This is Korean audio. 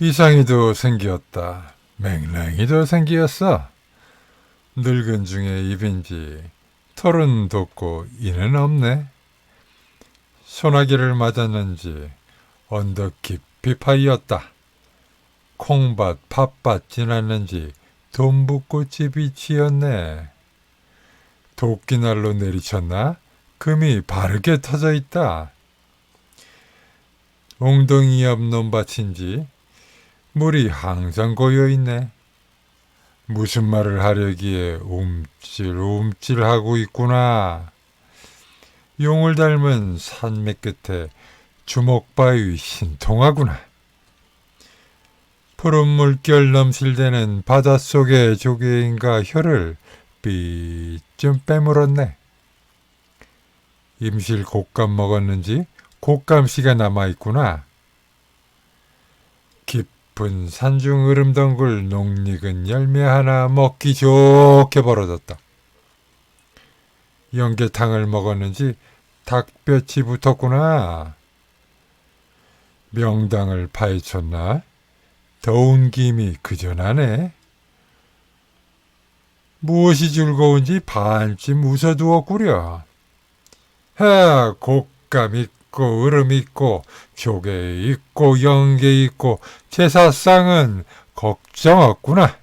이상이도 생겼다. 맹랑이도 생기었어. 늙은 중에 입인지 털은 돋고 이는 없네. 소나기를 맞았는지 언덕 깊이 파이었다. 콩밭, 팥밭 지났는지 돈붓꽃이 빛이었네. 도끼날로 내리쳤나? 금이 바르게 터져 있다. 웅덩이 옆 논밭인지 물이 항상 고여 있네. 무슨 말을 하려기에 움찔움찔하고 있구나. 용을 닮은 산맥 끝에 주먹바위 신통하구나. 푸른 물결 넘실대는 바닷속의 조개인가 혀를 삐쯤 빼물었네. 임실 곶감 먹었는지 곶감씨가 남아있구나. 깊은 산중 으름덩굴 농익은 열매 하나 먹기 좋게 벌어졌다. 연계탕을 먹었는지 닭뼈치 붙었구나. 명당을 파헤쳤나? 더운 김이 그전하네. 무엇이 즐거운지 반쯤 웃어두었구려. 하, 곶감 있고 으름 있고 조개 있고 연계 있고 제사상은 걱정 없구나.